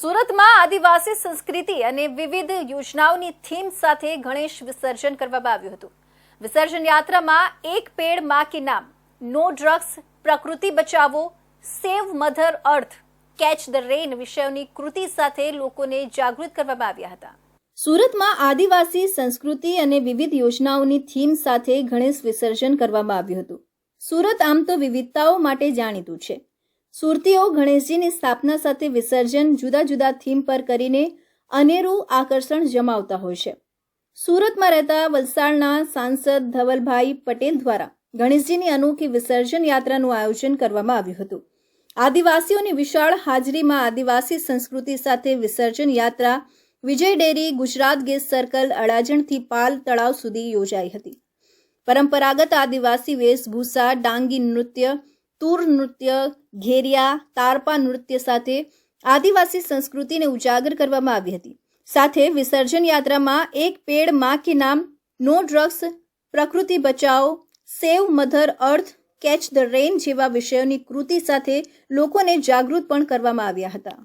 સુરતમાં આદિવાસી સંસ્કૃતિ અને વિવિધ યોજનાઓની થીમ સાથે ગણેશ વિસર્જન કરવામાં આવ્યું હતું. વિસર્જન યાત્રામાં એક પેડમાં કે નામ, નો ડ્રગ્સ, પ્રકૃતિ બચાવો, save mother earth, catch the rain વિષયોની કૃતિ સાથે લોકોને જાગૃત કરવામાં આવ્યા હતા. સુરતમાં આદિવાસી સંસ્કૃતિ અને વિવિધ યોજનાઓની થીમ સાથે ગણેશ વિસર્જન કરવામાં આવ્યું હતું. સુરત આમ તો વિવિધતાઓ માટે જાણીતું છે. સુરતીઓ ગણેશજીની સ્થાપના સાથે વિસર્જન જુદા જુદા થીમ પર કરીને અનેરું આકર્ષણ જમાવતા હોય છે. સુરતમાં રહેતા વલસાડના સાંસદ ધવલભાઈ પટેલ દ્વારા ગણેશજીની અનોખી વિસર્જન યાત્રાનું આયોજન કરવામાં આવ્યું હતું. આદિવાસીઓની વિશાળ હાજરીમાં આદિવાસી સંસ્કૃતિ સાથે વિસર્જન યાત્રા Vijay dairy Gujarat gas circle અડાજણથી Pal તળાવ સુધી યોજાઈ હતી. પરંપરાગત આદિવાસી વેશભૂષા, ડાંગી નૃત્ય તૂર નૃત્ય, ઘેરિયા, તારપા નૃત્ય સાથે આદિવાસી સંસ્કૃતિને ઉજાગર કરવામાં આવી હતી. સાથે વિસર્જન યાત્રામાં એક પેડમાં કે નામ નો ડ્રગ્સ, પ્રકૃતિ બચાવો, save, mother, earth, catch the rain જેવા વિષયોની કૃતિ સાથે લોકોને જાગૃત પણ કરવામાં આવ્યા હતા.